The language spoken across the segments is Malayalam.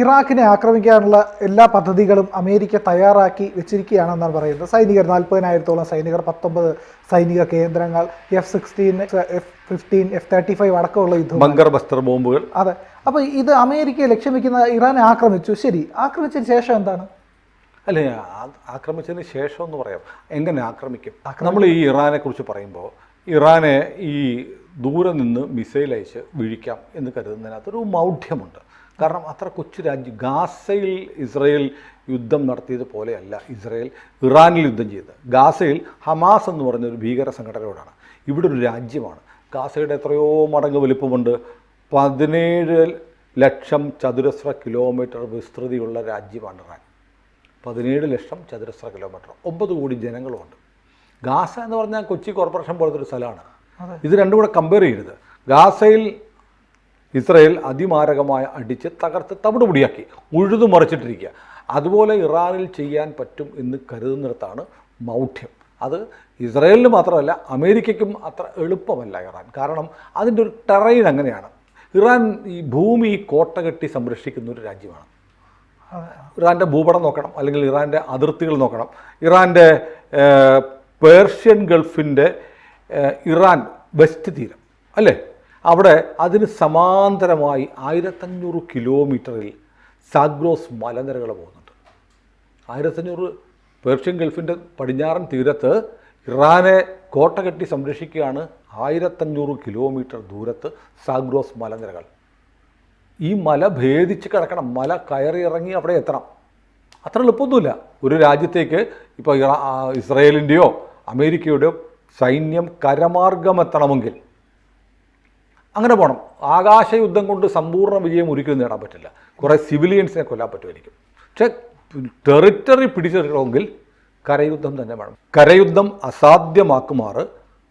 ഇറാഖിനെ ആക്രമിക്കാനുള്ള എല്ലാ പദ്ധതികളും അമേരിക്ക തയ്യാറാക്കി വെച്ചിരിക്കുകയാണെന്നാണ് പറയുന്നത്. സൈനികർ നാൽപ്പതിനായിരത്തോളം സൈനികർ പത്തൊമ്പത് സൈനിക കേന്ദ്രങ്ങൾ F sixteen F fifteen F thirty five അടക്കമുള്ള യുദ്ധം ബങ്കർ ബസ്റ്റർ ബോംബുകൾ. അതെ. അപ്പോൾ ഇത് അമേരിക്കയെ ലക്ഷ്യം വെക്കുന്ന ഇറാനെ ആക്രമിച്ചു. ശരി ആക്രമിച്ചതിന് ശേഷം എന്താണ്? അല്ലെ ആക്രമിച്ചതിന് ശേഷം എന്ന് പറയാം. എങ്ങനെ ആക്രമിക്കും? നമ്മൾ ഈ ഇറാനെ കുറിച്ച് പറയുമ്പോൾ ഇറാനെ ഈ ദൂരെ നിന്ന് മിസൈൽ അയച്ച് വീഴിക്കാം എന്ന് കരുതുന്നതിനകത്തൊരു മൗഢ്യമുണ്ട്. കാരണം അത്ര കൊച്ചു രാജ്യം. ഗാസയിൽ ഇസ്രയേൽ യുദ്ധം നടത്തിയത് പോലെയല്ല ഇസ്രയേൽ ഇറാനിൽ യുദ്ധം ചെയ്തത്. ഗാസയിൽ ഹമാസ് എന്ന് പറഞ്ഞ ഒരു ഭീകര സംഘടനയോടാണ്. ഇവിടെ ഒരു രാജ്യമാണ്. ഗാസയുടെ എത്രയോ മടങ്ങ് വലിപ്പമുണ്ട്. പതിനേഴ് ലക്ഷം ചതുരശ്ര കിലോമീറ്റർ വിസ്തൃതിയുള്ള രാജ്യമാണ് ഇറാൻ. പതിനേഴ് ലക്ഷം ചതുരശ്ര കിലോമീറ്റർ. ഒമ്പത് കോടി ജനങ്ങളുമുണ്ട് ഗാസ എന്ന് പറഞ്ഞാൽ കൊച്ചി കോർപ്പറേഷൻ പോലത്തെ ഒരു സ്ഥലമാണ് ഇത് രണ്ടും കൂടെ കമ്പയർ ചെയ്യരുത്. ഗാസയിൽ ഇസ്രയേൽ അതിമാരകമായ അടിച്ച് തകർത്ത് തവിടുപൊടിയാക്കി ഉഴുതു മറിച്ചിട്ടിരിക്കുക. അതുപോലെ ഇറാനിൽ ചെയ്യാൻ പറ്റും എന്ന് കരുതുന്നിടത്താണ് മൗഢ്യം. അത് ഇസ്രയേലിന് മാത്രമല്ല അമേരിക്കയ്ക്കും അത്ര എളുപ്പമല്ല ഇറാൻ. കാരണം അതിന്റെ ഒരു ടെറൈൻ അങ്ങനെയാണ്. ഇറാൻ ഈ ഭൂമി കോട്ട കെട്ടി സംരക്ഷിക്കുന്ന ഒരു രാജ്യമാണ്. ഇറാന്റെ ഭൂപടം നോക്കണം അല്ലെങ്കിൽ ഇറാന്റെ അതിർത്തികൾ നോക്കണം. ഇറാന്റെ പേർഷ്യൻ ഗൾഫിന്റെ ഇറാൻ വെസ്റ്റ് തീരം അല്ലേ? അവിടെ അതിന് സമാന്തരമായി ആയിരത്തഞ്ഞൂറ് കിലോമീറ്ററിൽ സാഗ്രോസ് മലനിരകൾ പോകുന്നുണ്ട്. ആയിരത്തഞ്ഞൂറ് പേർഷ്യൻ ഗൾഫിന്റെ പടിഞ്ഞാറൻ തീരത്ത് ഇറാനെ കോട്ട കെട്ടി സംരക്ഷിക്കുകയാണ് ആയിരത്തഞ്ഞൂറ് കിലോമീറ്റർ ദൂരത്ത് സാഗ്രോസ് മലനിരകൾ. ഈ മല ഭേദിച്ച് കിടക്കണം. മല കയറി ഇറങ്ങി അവിടെ എത്തണം. അത്ര എളുപ്പമൊന്നുമില്ല. ഒരു രാജ്യത്തേക്ക് ഇപ്പോൾ ഇസ്രയേലിന്റെയോ അമേരിക്കയുടെയോ സൈന്യം കരമാർഗം എത്തണമെങ്കിൽ അങ്ങനെ പോകണം ആകാശ യുദ്ധം കൊണ്ട് സമ്പൂർണ വിജയം ഒരിക്കലും നേടാൻ പറ്റില്ല. കുറേ സിവിലിയൻസിനെ കൊല്ലാൻ പറ്റുമായിരിക്കും. പക്ഷേ ടെറിറ്ററി പിടിച്ചെടുക്കണമെങ്കിൽ കരയുദ്ധം തന്നെ വേണം. കരയുദ്ധം അസാധ്യമാക്കുമാറ്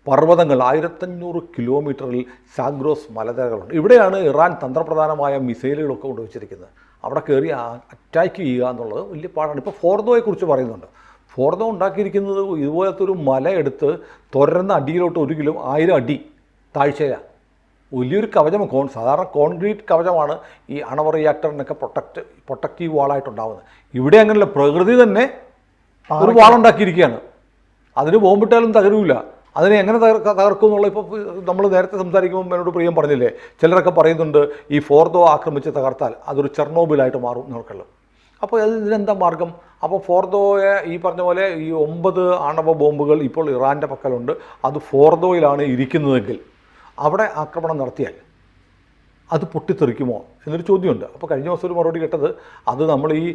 പർവതങ്ങൾ ആയിരത്തഞ്ഞൂറ് കിലോമീറ്ററിൽ സാഗ്രോസ് മലനിരകളുണ്ട് ഇവിടെയാണ് ഇറാൻ തന്ത്രപ്രധാനമായ മിസൈലുകളൊക്കെ കൊണ്ടുവച്ചിരിക്കുന്നത്. അവിടെ കയറി അറ്റാക്ക് ചെയ്യുക എന്നുള്ളത് വലിയ പാടാണ്. ഇപ്പോൾ ഫോർദോയെക്കുറിച്ച് പറയുന്നുണ്ട്. ഫോർദോ ഉണ്ടാക്കിയിരിക്കുന്നത് ഇതുപോലത്തെ ഒരു മല എടുത്ത് തുരന്ന അടിയിലോട്ട് ഒരു കിലോ ആയിരം അടി താഴ്ചയിലാണ്. വലിയൊരു കവചം കോൺ സാധാരണ കോൺക്രീറ്റ് കവചമാണ് ഈ അണവ റിയാക്ടറിനൊക്കെ പ്രൊട്ടക്റ്റ് പ്രൊട്ടക്റ്റീവ് വാളായിട്ടുണ്ടാവുന്നത്. ഇവിടെ അങ്ങനെയുള്ള പ്രകൃതി തന്നെ ഒരു വാളുണ്ടാക്കിയിരിക്കുകയാണ്. അതിന് ബോംബിട്ടാലും തകരൂല. അതിനെ എങ്ങനെ തകർക്ക തകർക്കും എന്നുള്ള ഇപ്പോൾ നമ്മൾ നേരത്തെ സംസാരിക്കുമ്പോൾ എന്നോട് പ്രിയം പറഞ്ഞില്ലേ? ചിലരൊക്കെ പറയുന്നുണ്ട് ഈ ഫോർദോ ആക്രമിച്ച് തകർത്താൽ അതൊരു ചെർണോബിലായിട്ട് മാറും എന്നുള്ളത് അപ്പോൾ അത് ഇതിനെന്താ മാർഗം? അപ്പോൾ ഫോർദോയെ ഈ പറഞ്ഞ പോലെ ഈ ഒമ്പത് ആണവ ബോംബുകൾ ഇപ്പോൾ ഇറാന്റെ പക്കലുണ്ട്. അത് ഫോർദോയിലാണ് ഇരിക്കുന്നതെങ്കിൽ അവിടെ ആക്രമണം നടത്തിയാൽ അത് പൊട്ടിത്തെറിക്കുമോ എന്നൊരു ചോദ്യമുണ്ട്. അപ്പോൾ കഴിഞ്ഞ ദിവസം ഒരു മറുപടി കേട്ടത് അത് നമ്മൾ ഈ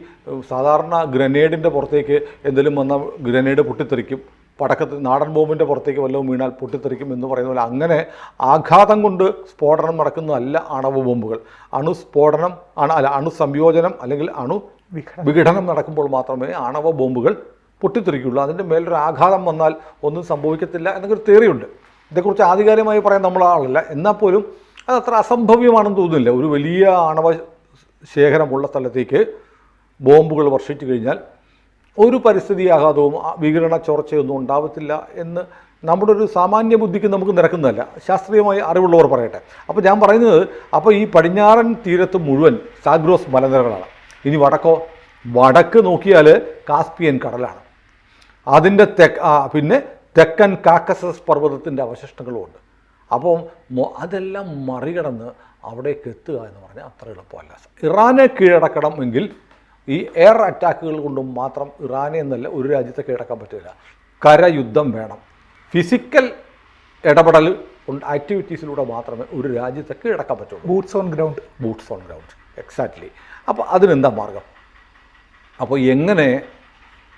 സാധാരണ ഗ്രനേഡിന്റെ പുറത്തേക്ക് എന്തെങ്കിലും വന്ന ഗ്രനേഡ് പൊട്ടിത്തെറിക്കും പടക്കത്തിൽ നാടൻ ബോംബിന്റെ പുറത്തേക്ക് വല്ലതും വീണാൽ പൊട്ടിത്തെറിക്കും എന്ന് പറയുന്ന പോലെ അങ്ങനെ ആഘാതം കൊണ്ട് സ്ഫോടനം നടക്കുന്നതല്ല അണവ് ബോംബുകൾ. അണുസ്ഫോടനം അണ അല്ല അണുസംയോജനം അല്ലെങ്കിൽ അണു വിഘടനം. നടക്കുമ്പോൾ മാത്രമേ ആണവ ബോംബുകൾ പൊട്ടിത്തെറിക്കുള്ളൂ. അതിന്റെ മേലൊരു ആഘാതം വന്നാൽ ഒന്നും സംഭവിക്കത്തില്ല എന്നൊക്കെ ഒരു തിയറിയുണ്ട് ഇതേക്കുറിച്ച് ആധികാരികമായി പറയാൻ നമ്മൾ ആളല്ല. എന്നാൽ പോലും അത് അത്ര അസംഭവ്യമാണെന്ന് തോന്നുന്നില്ല. ഒരു വലിയ ആണവ ശേഖരമുള്ള സ്ഥലത്തേക്ക് ബോംബുകൾ വർഷിച്ചു കഴിഞ്ഞാൽ ഒരു പരിസ്ഥിതി ആഘാതവും വികിരണ ചോർച്ചയൊന്നും ഉണ്ടാവത്തില്ല എന്ന് നമ്മുടെ ഒരു സാമാന്യ ബുദ്ധിക്ക് നമുക്ക് നിരക്കുന്നതല്ല. ശാസ്ത്രീയമായി അറിവുള്ളവർ പറയട്ടെ. അപ്പോൾ ഞാൻ പറയുന്നത് അപ്പോൾ ഈ പടിഞ്ഞാറൻ തീരത്ത് മുഴുവൻ സാഗ്രോസ് മലനിരകളാണ്. ഇനി വടക്കോ വടക്ക് നോക്കിയാൽ കാസ്പിയൻ കടലാണ്. അതിന്റെ തെക്ക് പിന്നെ തെക്കൻ കാക്കസസ് പർവതത്തിന്റെ അവശിഷ്ടങ്ങളുമുണ്ട്. അപ്പം അതെല്ലാം മറികടന്ന് അവിടേക്ക് എത്തുക എന്ന് പറഞ്ഞാൽ അത്ര എളുപ്പമല്ല. ഇറാനെ കീഴടക്കണം എങ്കിൽ ഈ എയർ അറ്റാക്കുകൾ കൊണ്ടും മാത്രം ഇറാനെ എന്നല്ല ഒരു രാജ്യത്തെ കീഴടക്കാൻ പറ്റില്ല. കരയുദ്ധം വേണം. ഫിസിക്കൽ ഇടപെടൽ ആക്ടിവിറ്റീസിലൂടെ മാത്രമേ ഒരു രാജ്യത്തെ കീഴടക്കാൻ പറ്റുള്ളൂ. Boots on ground boots on ground exactly അപ്പോൾ അതിനെന്താ മാർഗം? അപ്പോൾ എങ്ങനെ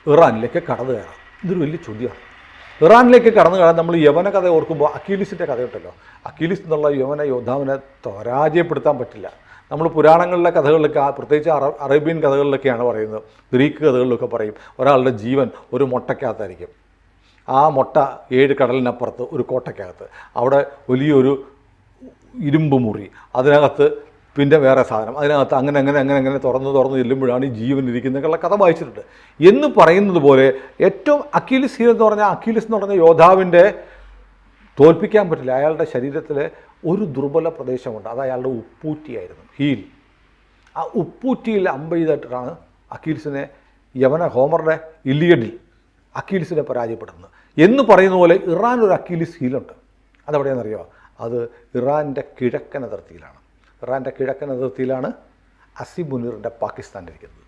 ഇറാനിലേക്ക് കടന്നു കയറാം? ഇതൊരു വലിയ ചോദ്യമാണ്. ഇറാനിലേക്ക് കടന്നു കാണാൻ നമ്മൾ യവന കഥ ഓർക്കുമ്പോൾ അക്കീലിസിന്റെ കഥയുണ്ടല്ലോ. അക്കീലിസ് എന്നുള്ള യവന യോദ്ധാവിനെ പരാജയപ്പെടുത്താൻ പറ്റില്ല. നമ്മൾ പുരാണങ്ങളിലെ കഥകളിലൊക്കെ പ്രത്യേകിച്ച് അറ അറേബ്യൻ കഥകളിലൊക്കെയാണ് പറയുന്നത്. ഗ്രീക്ക് കഥകളിലൊക്കെ പറയും ഒരാളുടെ ജീവൻ ഒരു മുട്ടയ്ക്കകത്തായിരിക്കും. ആ മുട്ട ഏഴ് കടലിനപ്പുറത്ത് ഒരു കോട്ടയ്ക്കകത്ത്. അവിടെ വലിയൊരു ഇരുമ്പ് മുറി. അതിനകത്ത് പിന്നെ വേറെ സാധനം. അതിനകത്ത് അങ്ങനെ അങ്ങനെ അങ്ങനെ അങ്ങനെ തുറന്ന് തുറന്ന് ചെല്ലുമ്പോഴാണ് ഈ ജീവൻ ഇരിക്കുന്നതൊക്കെയുള്ള കഥ വായിച്ചിട്ടുണ്ട്. എന്ന് പറയുന്നത് പോലെ ഏറ്റവും അക്കീലിസ് ഹീൽ എന്ന് പറഞ്ഞാൽ അക്കീലിസ് എന്ന് പറഞ്ഞ യോദ്ധാവിന്റെ തോൽപ്പിക്കാൻ പറ്റില്ല. അയാളുടെ ശരീരത്തിൽ ഒരു ദുർബല പ്രദേശമുണ്ട്. അത് അയാളുടെ ഉപ്പൂറ്റിയായിരുന്നു. ഹീൽ. ആ ഉപ്പൂറ്റിയിൽ അമ്പെയ്തിട്ടാണ് അക്കീൽസിനെ യവന ഹോമറുടെ ഇല്ലിയഡിൽ അക്കീൽസിനെ പരാജയപ്പെടുന്നത്. എന്ന് പറയുന്ന പോലെ ഇറാൻ ഒരു അക്കീലിസ് ഹീലുണ്ട്. അതെവിടെയാണെന്നറിയോ അത് ഇറാന്റെ കിഴക്കൻ അതിർത്തിയിലാണ്. ഇറാന്റെ കിഴക്കൻ അതിർത്തിയിലാണ് അസി മുനീറിന്റെ പാകിസ്ഥാൻ ഇരിക്കുന്നത്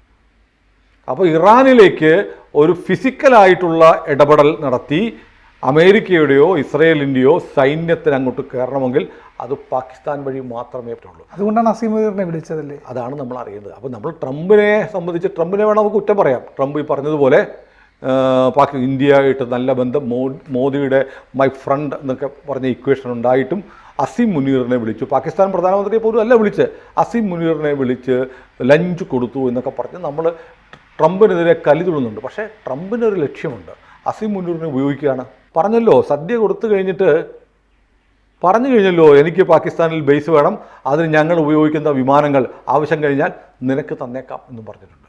അപ്പോൾ ഇറാനിലേക്ക് ഒരു ഫിസിക്കലായിട്ടുള്ള ഇടപെടൽ നടത്തി അമേരിക്കയുടെയോ ഇസ്രയേലിന്റെയോ സൈന്യത്തിന് അങ്ങോട്ട് കയറണമെങ്കിൽ അത് പാകിസ്ഥാൻ വഴി മാത്രമേ പറ്റുള്ളൂ അതുകൊണ്ടാണ് അസീമുദ്ദീനെ വിളിച്ചതല്ലേ? അതാണ് നമ്മൾ അറിയുന്നത്. അപ്പോൾ നമ്മൾ ട്രംപിനെ സംബന്ധിച്ച് ട്രംപിനെ വേണം നമുക്ക് കുറ്റം പറയാം. ട്രംപ് ഈ പറഞ്ഞതുപോലെ പാകി ഇന്ത്യയായിട്ട് നല്ല ബന്ധം മോ മോദിയുടെ മൈ ഫ്രണ്ട് എന്നൊക്കെ പറഞ്ഞ ഇക്വേഷൻ ഉണ്ടായിട്ടും അസീം മുനീറിനെ വിളിച്ചു. പാകിസ്ഥാൻ പ്രധാനമന്ത്രിയെ പോലും അല്ല വിളിച്ച്. അസീം മുനീറിനെ വിളിച്ച് ലഞ്ച് കൊടുത്തു എന്നൊക്കെ പറഞ്ഞ് നമ്മൾ ട്രംപിനെതിരെ കലിതുള്ളുന്നുണ്ട് പക്ഷേ ട്രംപിനൊരു ലക്ഷ്യമുണ്ട്. അസീം മുനീറിനെ ഉപയോഗിക്കുകയാണ്. പറഞ്ഞല്ലോ സദ്യ കൊടുത്തു കഴിഞ്ഞിട്ട് പറഞ്ഞു കഴിഞ്ഞല്ലോ എനിക്ക് പാകിസ്ഥാനിൽ ബേസ് വേണം അതിന് ഞങ്ങൾ ഉപയോഗിക്കുന്ന വിമാനങ്ങൾ ആവശ്യം കഴിഞ്ഞാൽ നിനക്ക് തന്നേക്കാം എന്നും പറഞ്ഞിട്ടുണ്ട്.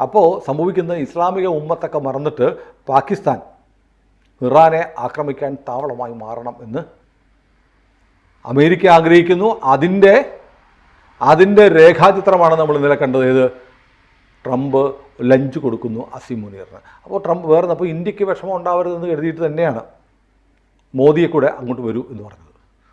അപ്പോൾ സംഭവിക്കുന്ന ഇസ്ലാമിക ഉമ്മത്തൊക്കെ മറന്നിട്ട് പാകിസ്ഥാൻ ഇറാനെ ആക്രമിക്കാൻ താവളമായി മാറണം എന്ന് അമേരിക്ക ആഗ്രഹിക്കുന്നു. അതിന്റെ അതിന്റെ രേഖാചിത്രമാണ് നമ്മൾ ഇന്നലെ കണ്ടത്. ഏത്? ട്രംപ് ലഞ്ച് കൊടുക്കുന്നു അസീം മുനീറിന്. അപ്പോൾ ട്രംപ് വേറെ അപ്പോൾ ഇന്ത്യയ്ക്ക് വിഷമം ഉണ്ടാവരുതെന്ന് കരുതിയിട്ട് തന്നെയാണ് മോദിയെ കൂടെ അങ്ങോട്ട് വരൂ എന്ന് പറഞ്ഞത്.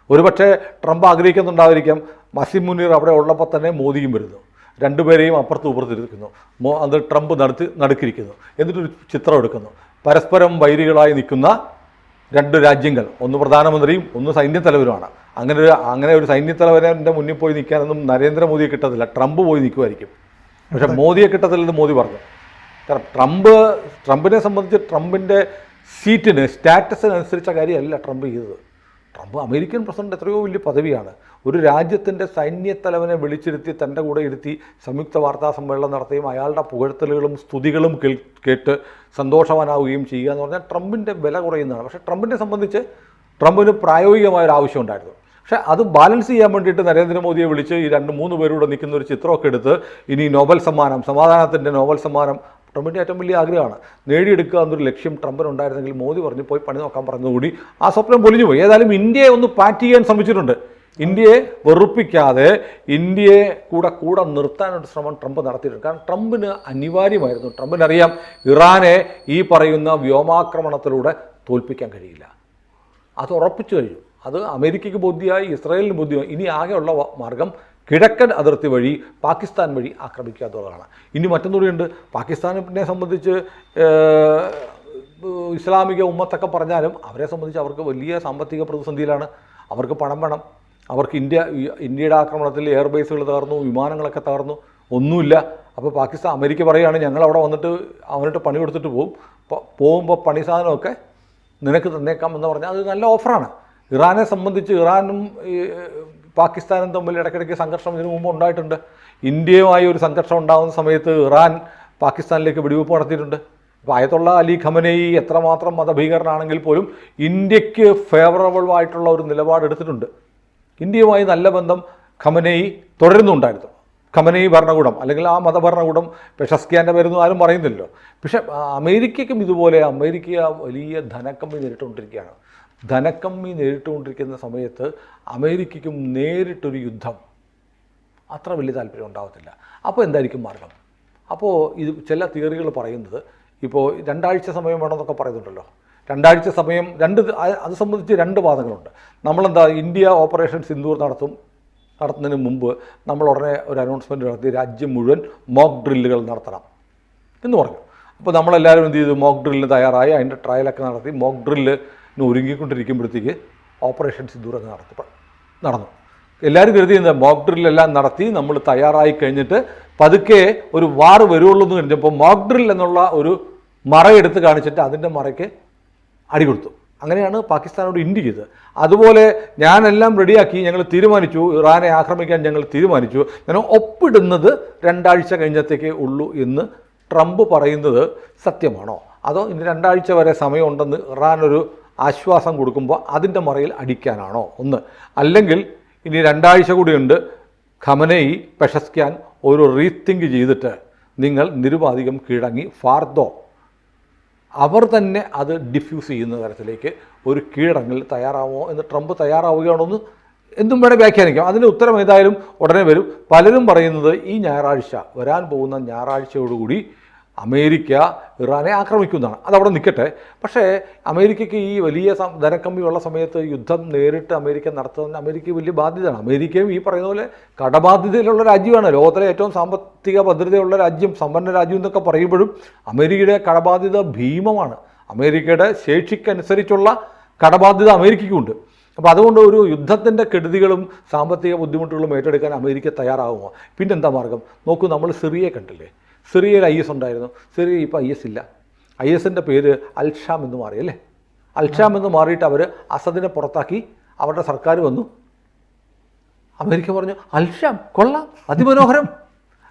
ഒരുപക്ഷെ ട്രംപ് ആഗ്രഹിക്കുന്നുണ്ടായിരിക്കാം മസീം മുനീർ അവിടെ ഉള്ളപ്പോൾ തന്നെ മോദിയും വരുന്നു. രണ്ടുപേരെയും അപ്പുറത്ത് ഉപർത്തിരിക്കുന്നു മോ അത് ട്രംപ് നടത്തി നടുക്കിരിക്കുന്നു. എന്നിട്ടൊരു ചിത്രം എടുക്കുന്നു. പരസ്പരം വൈരികളായി നിൽക്കുന്ന രണ്ട് രാജ്യങ്ങൾ. ഒന്ന് പ്രധാനമന്ത്രിയും ഒന്ന് സൈന്യത്തലവരുമാണ്. അങ്ങനെ ഒരു അങ്ങനെ ഒരു സൈന്യത്തലവന്റെ മുന്നിൽ പോയി നിൽക്കാനൊന്നും നരേന്ദ്രമോദിയെ കിട്ടത്തില്ല. ട്രംപ് പോയി നിൽക്കുമായിരിക്കും. പക്ഷെ മോദിയെ കിട്ടത്തില്ലെന്ന് മോദി പറഞ്ഞു. കാരണം ട്രംപ് ട്രംപിനെ സംബന്ധിച്ച് ട്രംപിന്റെ സീറ്റിന് സ്റ്റാറ്റസിനനുസരിച്ച കാര്യമല്ല ട്രംപ് ചെയ്തത്. ട്രംപ് അമേരിക്കൻ പ്രസിഡന്റ് എത്രയോ വലിയ പദവിയാണ്. ഒരു രാജ്യത്തിന്റെ സൈന്യത്തലവനെ വിളിച്ചിരുത്തി തന്റെ കൂടെ ഇരുത്തി സംയുക്ത വാർത്താ സമ്മേളനം നടത്തുകയും അയാളുടെ പുകഴ്ത്തലുകളും സ്തുതികളും കേട്ട് സന്തോഷവാനാവുകയും ചെയ്യുക എന്ന് പറഞ്ഞാൽ ട്രംപിന്റെ വില കുറയുന്നതാണ്. പക്ഷേ ട്രംപിനെ സംബന്ധിച്ച് ട്രംപിന് പ്രായോഗികമായ ഒരു ആവശ്യം ഉണ്ടായിരുന്നു. പക്ഷേ അത് ബാലൻസ് ചെയ്യാൻ വേണ്ടിയിട്ട് നരേന്ദ്രമോദിയെ വിളിച്ച് ഈ രണ്ട് മൂന്ന് പേരൂടെ നിൽക്കുന്ന ഒരു ചിത്രമൊക്കെ എടുത്ത് ഇനി നോബൽ സമ്മാനം സമാധാനത്തിന്റെ നോബൽ സമ്മാനം ട്രംപിന്റെ ഏറ്റവും വലിയ ആഗ്രഹമാണ് നേടിയെടുക്കുക എന്നൊരു ലക്ഷ്യം ട്രംപിന് ഉണ്ടായിരുന്നെങ്കിൽ മോദി പറഞ്ഞു പോയി പണി നോക്കാൻ പറഞ്ഞതുകൂടി ആ സ്വപ്നം പൊലിഞ്ഞു പോയി ഏതായാലും ഇന്ത്യയെ ഒന്ന് പാറ്റ് ചെയ്യാൻ ശ്രമിച്ചിട്ടുണ്ട്. ഇന്ത്യയെ വെറുപ്പിക്കാതെ ഇന്ത്യയെ കൂടെ കൂടെ നിർത്താനൊരു ശ്രമം ട്രംപ് നടത്തിയിട്ടുണ്ട്. കാരണം ട്രംപിന് അനിവാര്യമായിരുന്നു. ട്രംപിനറിയാം ഇറാനെ ഈ പറയുന്ന വ്യോമാക്രമണത്തിലൂടെ തോൽപ്പിക്കാൻ കഴിയില്ല. അത് ഉറപ്പിച്ചു കഴിഞ്ഞു. അത് അമേരിക്കയ്ക്ക് ബുദ്ധിയായി ഇസ്രായേലിന് ബുദ്ധിയായി ഇനി ആകെയുള്ള മാർഗം കിഴക്കൻ അതിർത്തി വഴി പാകിസ്ഥാൻ വഴി ആക്രമിക്കുക എന്നുള്ളതാണ്. ഇനി മറ്റൊന്നുകൂടിയുണ്ട് പാകിസ്ഥാനെ സംബന്ധിച്ച് ഇസ്ലാമിക ഉമ്മത്തൊക്കെ പറഞ്ഞാലും അവരെ സംബന്ധിച്ച് അവർക്ക് വലിയ സാമ്പത്തിക പ്രതിസന്ധിയിലാണ്. അവർക്ക് പണം വേണം. അവർക്ക് ഇന്ത്യ ഇന്ത്യയുടെ ആക്രമണത്തിൽ എയർബേസുകൾ തകർന്നു വിമാനങ്ങളൊക്കെ തകർന്നു. ഒന്നുമില്ല. അപ്പോൾ പാകിസ്ഥാൻ അമേരിക്ക പറയുകയാണ് ഞങ്ങൾ അവിടെ വന്നിട്ട് അവനിട്ട് പണി കൊടുത്തിട്ട് പോകും പോകുമ്പോൾ പണി സാധനമൊക്കെ നിനക്ക് തന്നേക്കാം എന്ന് പറഞ്ഞാൽ അത് നല്ല ഓഫറാണ്. ഇറാനെ സംബന്ധിച്ച് ഇറാനും പാകിസ്ഥാനും തമ്മിൽ ഇടയ്ക്കിടയ്ക്ക് സംഘർഷം ഇതിനു മുമ്പ് ഉണ്ടായിട്ടുണ്ട്. ഇന്ത്യയുമായി ഒരു സംഘർഷം ഉണ്ടാകുന്ന സമയത്ത് ഇറാൻ പാകിസ്ഥാനിലേക്ക് വെടിവെപ്പ് നടത്തിയിട്ടുണ്ട്. അപ്പോൾ അയത്തുള്ള അലി ഖമനയി എത്രമാത്രം മതഭീകരനാണെങ്കിൽ പോലും ഇന്ത്യയ്ക്ക് ഫേവറബിൾ ആയിട്ടുള്ള ഒരു നിലപാടെടുത്തിട്ടുണ്ട് ഇന്ത്യയുമായി നല്ല ബന്ധം ഖമനയി തുടരുന്നുണ്ടായിരുന്നു. ഖമനയി ഭരണകൂടം അല്ലെങ്കിൽ ആ മതഭരണകൂടം പെഷസ്കിയാന്റെ പേരൊന്നും ആരും പറയുന്നില്ലല്ലോ. പക്ഷേ അമേരിക്കയ്ക്കും ഇതുപോലെ അമേരിക്ക വലിയ ധനക്കമ്മി നേരിട്ടുകൊണ്ടിരിക്കുകയാണ്. ധനക്കമ്മി നേരിട്ടുകൊണ്ടിരിക്കുന്ന സമയത്ത് അമേരിക്കയ്ക്കും നേരിട്ടൊരു യുദ്ധം. അത്ര വലിയ താല്പര്യം ഉണ്ടാകത്തില്ല അപ്പോൾ എന്തായിരിക്കും മാർഗം? അപ്പോൾ ഇത് ചില തിയറികൾ പറയുന്നത് ഇപ്പോൾ രണ്ടാഴ്ച സമയം വേണമെന്നൊക്കെ പറയുന്നുണ്ടല്ലോ. രണ്ടാഴ്ച സമയം രണ്ട് അത് സംബന്ധിച്ച് രണ്ട് വാദങ്ങളുണ്ട്. നമ്മളെന്താ ഇന്ത്യ ഓപ്പറേഷൻ സിന്ദൂർ നടത്തും നടത്തുന്നതിന് മുമ്പ് നമ്മൾ ഉടനെ ഒരു അനൗൺസ്മെന്റ് നടത്തി രാജ്യം മുഴുവൻ മോക്ക് ഡ്രില്ലുകൾ നടത്തണം എന്ന് പറഞ്ഞു. അപ്പോൾ നമ്മളെല്ലാവരും എന്ത് ചെയ്തു? മോക്ക് ഡ്രില്ലിന് തയ്യാറായി. അതിന്റെ ട്രയലൊക്കെ നടത്തി മോക്ക് ഡ്രില്ലിന് ഒരുങ്ങിക്കൊണ്ടിരിക്കുമ്പോഴത്തേക്ക് ഓപ്പറേഷൻ സിന്ദൂർ അങ്ങ് നടന്നു. എല്ലാവരും കരുതി മോക്ക് ഡ്രില്ലെല്ലാം നടത്തി നമ്മൾ തയ്യാറായി കഴിഞ്ഞിട്ട് പതുക്കെ ഒരു വാർ വരുള്ളൂ എന്ന് കഴിഞ്ഞപ്പോൾ മോക്ക് ഡ്രിൽ എന്നുള്ള ഒരു മറയെടുത്ത് കാണിച്ചിട്ട് അതിന്റെ മറയ്ക്ക് അടി കൊടുത്തു. അങ്ങനെയാണ് പാകിസ്ഥാനോട് ഇന്ത്യ ചെയ്തത് അതുപോലെ ഞാനെല്ലാം റെഡിയാക്കി ഞങ്ങൾ തീരുമാനിച്ചു ഇറാനെ ആക്രമിക്കാൻ ഞങ്ങൾ തീരുമാനിച്ചു. ഞാൻ ഒപ്പിടുന്നത് രണ്ടാഴ്ച കഴിഞ്ഞത്തേക്കേ ഉള്ളൂ എന്ന് ട്രംപ് പറയുന്നത് സത്യമാണോ? അതോ ഇന്ന് രണ്ടാഴ്ച വരെ സമയമുണ്ടെന്ന് ഇറാൻ ഒരു ആശ്വാസം കൊടുക്കുമ്പോൾ അതിന്റെ മറയിൽ അടിക്കാനാണോ? ഒന്ന്. അല്ലെങ്കിൽ ഇനി രണ്ടാഴ്ച കൂടിയുണ്ട്. ഖമനയി പെഷസ്ക്യാൻ ഒരു റീത്തിങ്ക് ചെയ്തിട്ട് നിങ്ങൾ നിരുപാധികം കീഴടങ്ങി. ഫാർദോ. അവർ തന്നെ അത് ഡിഫ്യൂസ് ചെയ്യുന്ന തരത്തിലേക്ക് ഒരു കീഴടങ്ങിൽ തയ്യാറാവുമോ എന്ന് ട്രംപ് തയ്യാറാവുകയാണോ എന്ന് എന്തും വേണേൽ വ്യാഖ്യാനിക്കാം. അതിന്റെ ഉത്തരം ഏതായാലും ഉടനെ വരും. പലരും പറയുന്നത് ഈ ഞായറാഴ്ച വരാൻ പോകുന്ന ഞായറാഴ്ചയോടുകൂടി അമേരിക്ക ഇറാനെ ആക്രമിക്കുന്നതാണ്. അതവിടെ നിൽക്കട്ടെ പക്ഷേ അമേരിക്കയ്ക്ക് ഈ വലിയ ധനക്കമ്മിയുള്ള സമയത്ത് യുദ്ധം നേരിട്ട് അമേരിക്ക നടത്തുന്ന അമേരിക്ക വലിയ ബാധ്യതയാണ്. അമേരിക്കയും ഈ പറയുന്ന പോലെ കടബാധ്യതയിലുള്ള രാജ്യമാണ്. ലോകത്തിലെ ഏറ്റവും സാമ്പത്തിക ഭദ്രതയുള്ള രാജ്യം സമ്പന്ന രാജ്യം എന്നൊക്കെ പറയുമ്പോഴും അമേരിക്കയുടെ കടബാധ്യത ഭീമമാണ്. അമേരിക്കയുടെ ശേഷിക്കനുസരിച്ചുള്ള കടബാധ്യത അമേരിക്കയ്ക്കുണ്ട്. അപ്പോൾ അതുകൊണ്ട് ഒരു യുദ്ധത്തിന്റെ കെടുതികളും സാമ്പത്തിക ബുദ്ധിമുട്ടുകളും ഏറ്റെടുക്കാൻ അമേരിക്ക തയ്യാറാകുമോ പിന്നെന്താ മാർഗം? നോക്കൂ നമ്മൾ സിറിയെ കണ്ടില്ലേ? സിറിയയിൽ ഐ എസ് ഉണ്ടായിരുന്നു. സിറിയ ഇപ്പോൾ ഐ എസ് ഇല്ല. ഐ എസിന്റെ പേര് അൽഷാം എന്ന് മാറി അല്ലേ? അൽഷാം എന്ന് മാറിയിട്ട് അവർ അസദിനെ പുറത്താക്കി അവരുടെ സർക്കാർ വന്നു. അമേരിക്ക പറഞ്ഞു അൽഷാം കൊള്ളാം. അതിമനോഹരം.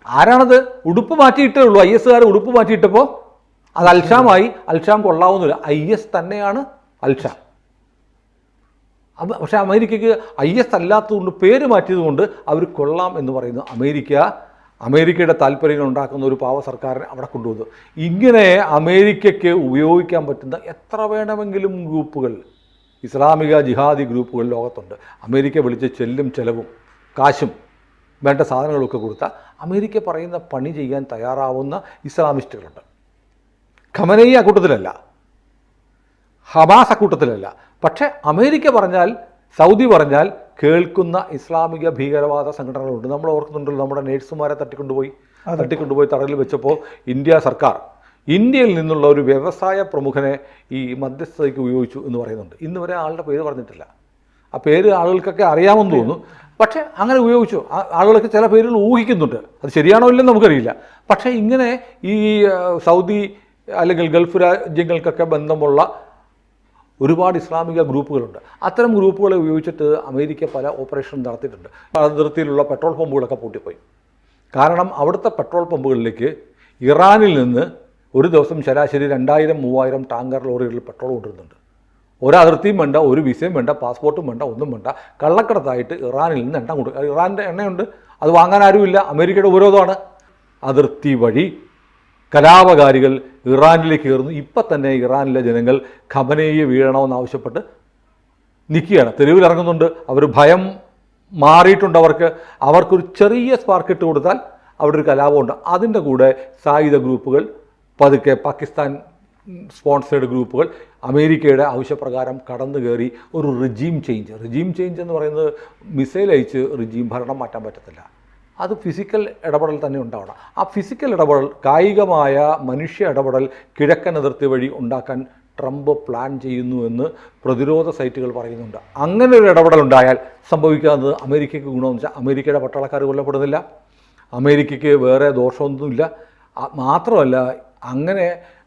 ആരാണത്? ഉടുപ്പ് മാറ്റിയിട്ടേ ഉള്ളൂ. ഐ എസ്സുകാർ ഉടുപ്പ് മാറ്റിയിട്ടപ്പോൾ അത് അൽഷാമായി. അൽഷാം കൊള്ളാവുന്നില്ല ഐ എസ് തന്നെയാണ് അൽഷാം. പക്ഷേ അമേരിക്കയ്ക്ക് ഐ എസ് അല്ലാത്തതുകൊണ്ട് പേര് മാറ്റിയതുകൊണ്ട് അവർ കൊള്ളാം എന്ന് പറയുന്നു. അമേരിക്ക അമേരിക്കയുടെ താല്പര്യങ്ങൾ ഉണ്ടാക്കുന്ന ഒരു പാവ സർക്കാരിനെ അവിടെ കൊണ്ടുവന്നു. ഇങ്ങനെ അമേരിക്കയ്ക്ക് ഉപയോഗിക്കാൻ പറ്റുന്ന എത്ര വേണമെങ്കിലും ഗ്രൂപ്പുകൾ ഇസ്ലാമിക ജിഹാദി ഗ്രൂപ്പുകൾ ലോകത്തുണ്ട്. അമേരിക്ക വിളിച്ച് ചെല്ലും ചെലവും കാശും വേണ്ട സാധനങ്ങളൊക്കെ കൊടുത്താൽ അമേരിക്ക പറയുന്ന പണി ചെയ്യാൻ തയ്യാറാവുന്ന ഇസ്ലാമിസ്റ്റുകളുണ്ട്. ഖമനയി അക്കൂട്ടത്തിലല്ല കൂട്ടത്തിലല്ല ഹമാസ് അക്കൂട്ടത്തിലല്ല പക്ഷേ അമേരിക്ക പറഞ്ഞാൽ സൗദി പറഞ്ഞാൽ കേൾക്കുന്ന ഇസ്ലാമിക ഭീകരവാദ സംഘടനകളുണ്ട്. നമ്മൾ ഓർക്കുന്നുണ്ടല്ലോ നമ്മുടെ നേഴ്സുമാരെ തട്ടിക്കൊണ്ടുപോയി തട്ടിക്കൊണ്ടുപോയി തടയിൽ വെച്ചപ്പോൾ ഇന്ത്യ സർക്കാർ ഇന്ത്യയിൽ നിന്നുള്ള ഒരു വ്യവസായ പ്രമുഖനെ ഈ മധ്യസ്ഥതയ്ക്ക് ഉപയോഗിച്ചു എന്ന് പറയുന്നുണ്ട്. ഇന്ന് വരെ ആളുടെ പേര് പറഞ്ഞിട്ടില്ല. ആ പേര് ആളുകൾക്കൊക്കെ അറിയാമെന്ന് തോന്നുന്നു. പക്ഷേ അങ്ങനെ ഉപയോഗിച്ചു. ആ ആളുകളൊക്കെ ചില പേരുകൾ ഊഹിക്കുന്നുണ്ട്. അത് ശരിയാണോ ഇല്ലെന്ന് നമുക്കറിയില്ല. പക്ഷേ ഇങ്ങനെ ഈ സൗദി അല്ലെങ്കിൽ ഗൾഫ് രാജ്യങ്ങൾക്കൊക്കെ ബന്ധമുള്ള ഒരുപാട് ഇസ്ലാമിക ഗ്രൂപ്പുകളുണ്ട്. അത്തരം ഗ്രൂപ്പുകളെ ഉപയോഗിച്ചിട്ട് അമേരിക്ക പല ഓപ്പറേഷൻ നടത്തിയിട്ടുണ്ട്. അതിർത്തിയിലുള്ള പെട്രോൾ പമ്പുകളൊക്കെ പൂട്ടിപ്പോയി. കാരണം അവിടുത്തെ പെട്രോൾ പമ്പുകളിലേക്ക് ഇറാനിൽ നിന്ന് ഒരു ദിവസം ശരാശരി രണ്ടായിരം മൂവായിരം ടാങ്കർ ലോറികളിൽ പെട്രോൾ കൊണ്ടുവരുന്നുണ്ട്. ഒരതിർത്തിയും വേണ്ട ഒരു വിസയും വേണ്ട പാസ്പോർട്ടും വേണ്ട ഒന്നും വേണ്ട. കള്ളക്കടത്തായിട്ട് ഇറാനിൽ നിന്ന് എണ്ണ കൊടുക്കുക ഇറാന്റെ എണ്ണയുണ്ട്. അത് വാങ്ങാൻ ആരുമില്ല. അമേരിക്കയുടെ ഉപരോധമാണ്. അതിർത്തി വഴി കലാപകാരികൾ ഇറാനിലേക്ക് കയറുന്നു. ഇപ്പം തന്നെ ഇറാനിലെ ജനങ്ങൾ ഖമനയെ വീഴണമെന്നാവശ്യപ്പെട്ട് നിൽക്കുകയാണ്. തെരുവിൽ ഇറങ്ങുന്നുണ്ട്. അവർ ഭയം മാറിയിട്ടുണ്ട് അവർക്ക്. അവർക്കൊരു ചെറിയ സ്പാർക്ക് ഇട്ട് കൊടുത്താൽ അവിടെ ഒരു കലാപമുണ്ട്. അതിന്റെ കൂടെ സായുധ ഗ്രൂപ്പുകൾ പതുക്കെ പാകിസ്ഥാൻ സ്പോൺസേഡ് ഗ്രൂപ്പുകൾ അമേരിക്കയുടെ ആവശ്യപ്രകാരം കടന്നു കയറി ഒരു റിജീം ചേഞ്ച് റിജീം ചേഞ്ച് എന്ന് പറയുന്നത് മിസൈൽ അയച്ച് റിജീം ഭരണം മാറ്റാൻ പറ്റത്തില്ല. അത് ഫിസിക്കൽ ഇടപെടൽ തന്നെ ഉണ്ടാവണം. ആ ഫിസിക്കൽ ഇടപെടൽ കായികമായ മനുഷ്യ ഇടപെടൽ കിഴക്കൻ അതിർത്തി വഴി ഉണ്ടാക്കാൻ ട്രംപ് പ്ലാൻ ചെയ്യുന്നു എന്ന് പ്രതിരോധ സൈറ്റുകൾ പറയുന്നുണ്ട്. അങ്ങനെ ഒരു ഇടപെടൽ ഉണ്ടായാൽ സംഭവിക്കാവുന്നത് അമേരിക്കയ്ക്ക് ഗുണമെന്ന് വെച്ചാൽ അമേരിക്കയുടെ പട്ടാളക്കാർ കൊല്ലപ്പെടുന്നില്ല. അമേരിക്കയ്ക്ക് വേറെ ദോഷമൊന്നുമില്ല. മാത്രമല്ല അങ്ങനെ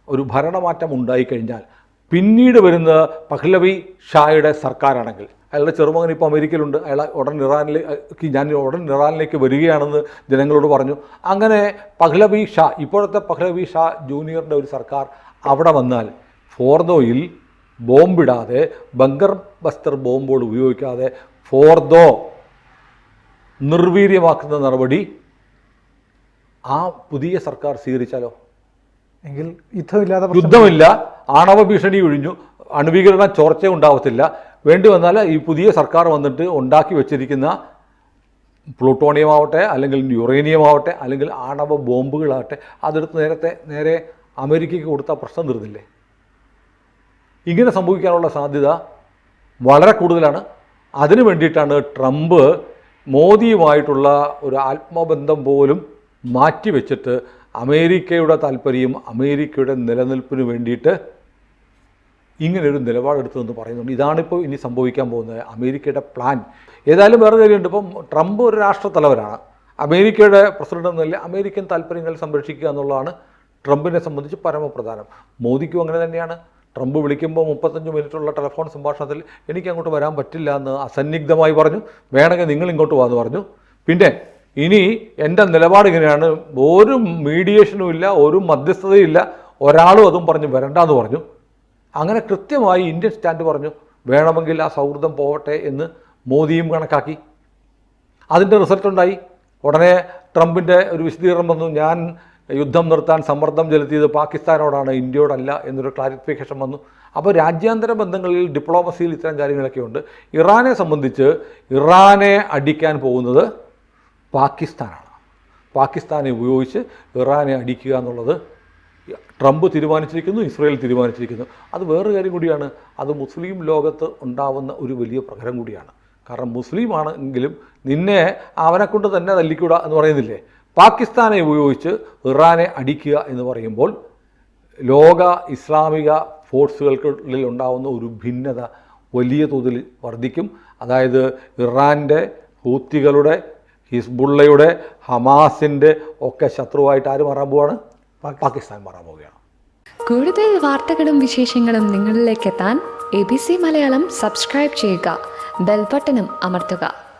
ഒരു ഭരണമാറ്റം ഉണ്ടായിക്കഴിഞ്ഞാൽ പിന്നീട് വരുന്നത് പഹ്ലവി ഷായുടെ സർക്കാരാണെങ്കിൽ. അയാളുടെ ചെറുമകൻ ഇപ്പോൾ അമേരിക്കയിലുണ്ട്. അയാൾ ഉടൻ ഇറാനിലേക്ക് ഞാൻ ഉടൻ ഇറാനിലേക്ക് വരികയാണെന്ന് ജനങ്ങളോട് പറഞ്ഞു. അങ്ങനെ പഹ്ലവി ഷാ ഇപ്പോഴത്തെ പഹ്ലവി ഷാ ജൂനിയറിന്റെ ഒരു സർക്കാർ അവിടെ വന്നാൽ ഫോർദോയിൽ ബോംബിടാതെ ബങ്കർ ബസ്റ്റർ ബോംബുകൾ ഉപയോഗിക്കാതെ ഫോർദോ നിർവീര്യമാക്കുന്ന നടപടി ആ പുതിയ സർക്കാർ സ്വീകരിച്ചാലോ? എങ്കിൽ യുദ്ധമില്ലാതെ യുദ്ധമില്ല. ആണവ ഭീഷണി ഒഴിഞ്ഞു. അണുവീകരണ ചോർച്ച ഉണ്ടാവത്തില്ല. വേണ്ടി വന്നാൽ ഈ പുതിയ സർക്കാർ വന്നിട്ട് ഉണ്ടാക്കി വെച്ചിരിക്കുന്ന പ്ലൂട്ടോണിയം ആവട്ടെ അല്ലെങ്കിൽ യുറേനിയം ആവട്ടെ അല്ലെങ്കിൽ ആണവ ബോംബുകളാവട്ടെ അതെടുത്ത് നേരത്തെ നേരെ അമേരിക്കയ്ക്ക് കൊടുത്ത പ്രശ്നം തീർന്നില്ലേ? ഇങ്ങനെ സംഭവിക്കാനുള്ള സാധ്യത വളരെ കൂടുതലാണ്. അതിനു വേണ്ടിയിട്ടാണ് ട്രംപ് മോദിയുമായിട്ടുള്ള ഒരു ആത്മബന്ധം പോലും മാറ്റിവെച്ചിട്ട് അമേരിക്കയുടെ താല്പര്യം അമേരിക്കയുടെ നിലനിൽപ്പിന് വേണ്ടിയിട്ട് ഇങ്ങനൊരു നിലപാടെടുത്തതെന്ന് പറയുന്നുണ്ട്. ഇതാണിപ്പോൾ ഇനി സംഭവിക്കാൻ പോകുന്നത്. അമേരിക്കയുടെ പ്ലാൻ ഏതായാലും വേറെ കാര്യമുണ്ട്. ഇപ്പം ട്രംപ് ഒരു രാഷ്ട്രത്തലവനാണ്. അമേരിക്കയുടെ പ്രസിഡന്റ് എന്നല്ല അമേരിക്കൻ താല്പര്യങ്ങൾ സംരക്ഷിക്കുക എന്നുള്ളതാണ് ട്രംപിനെ സംബന്ധിച്ച് പരമപ്രധാനം. മോദിക്കും അങ്ങനെ തന്നെയാണ്. ട്രംപ് വിളിക്കുമ്പോൾ മുപ്പത്തഞ്ച് മിനിറ്റുള്ള ടെലിഫോൺ സംഭാഷണത്തിൽ എനിക്ക് അങ്ങോട്ട് വരാൻ പറ്റില്ല എന്ന് അസന്നിഗ്ധമായി പറഞ്ഞു. വേണമെങ്കിൽ നിങ്ങൾ ഇങ്ങോട്ട് വാന്ന് പറഞ്ഞു. പിന്നെ ഇനി എന്റെ നിലപാട് ഇങ്ങനെയാണ്. ഒരു മീഡിയേഷനും ഇല്ല ഒരു മധ്യസ്ഥതയും ഇല്ല. ഒരാളും അതും പറഞ്ഞ് വരണ്ടെന്ന് പറഞ്ഞു. അങ്ങനെ കൃത്യമായി ഇന്ത്യൻ സ്റ്റാൻഡ് പറഞ്ഞു വേണമെങ്കിൽ ആ സൗഹൃദം പോവട്ടെ എന്ന് മോദിയും കണക്കാക്കി. അതിന്റെ റിസൾട്ട് ഉണ്ടായി. ഉടനെ ട്രംപിന്റെ ഒരു വിശദീകരണം വന്നു ഞാൻ യുദ്ധം നിർത്താൻ സമ്മർദ്ദം ചെലുത്തിയത് പാകിസ്ഥാനോടാണ് ഇന്ത്യയോടല്ല എന്നൊരു ക്ലാരിഫിക്കേഷൻ വന്നു. അപ്പോൾ രാജ്യാന്തര ബന്ധങ്ങളിൽ ഡിപ്ലോമസിയിൽ ഇത്തരം കാര്യങ്ങളൊക്കെ ഉണ്ട് ഇറാനെ സംബന്ധിച്ച് ഇറാനെ അടിക്കാൻ പോകുന്നത് പാകിസ്ഥാനാണ്. പാകിസ്ഥാനെ ഉപയോഗിച്ച് ഇറാനെ അടിക്കുക എന്നുള്ളത് ട്രംപ് തീരുമാനിച്ചിരിക്കുന്നു ഇസ്രയേൽ തീരുമാനിച്ചിരിക്കുന്നു. അത് വേറൊരു കാര്യം കൂടിയാണ്. അത് മുസ്ലിം ലോകത്ത് ഉണ്ടാവുന്ന ഒരു വലിയ പ്രകരം കൂടിയാണ്. കാരണം മുസ്ലിം ആണെങ്കിലും നിന്നെ അവനെ കൊണ്ട് തന്നെ തല്ലിക്കൂടാ എന്ന് പറയുന്നില്ലേ? പാകിസ്ഥാനെ ഉപയോഗിച്ച് ഇറാനെ അടിക്കുക എന്ന് പറയുമ്പോൾ ലോക ഇസ്ലാമിക ഫോഴ്സുകൾക്കുള്ളിൽ ഉണ്ടാകുന്ന ഒരു ഭിന്നത വലിയ തോതിൽ വർദ്ധിക്കും. അതായത് ഇറാന്റെ ഹൂത്തികളുടെ ഹിസ്ബുള്ളയുടെ ഹമാസിന്റെ ഒക്കെ ശത്രുവായിട്ട് ആര് മാറാൻ പോവാണ്? പാകിസ്ഥാൻ മാറാൻ പോവുകയാണ്. കൂടുതൽ വാർത്തകളും വിശേഷങ്ങളും നിങ്ങളിലേക്ക് എത്താൻ A B C Malayalam subscribe ചെയ്യുക. ബെൽബട്ടനും അമർത്തുക.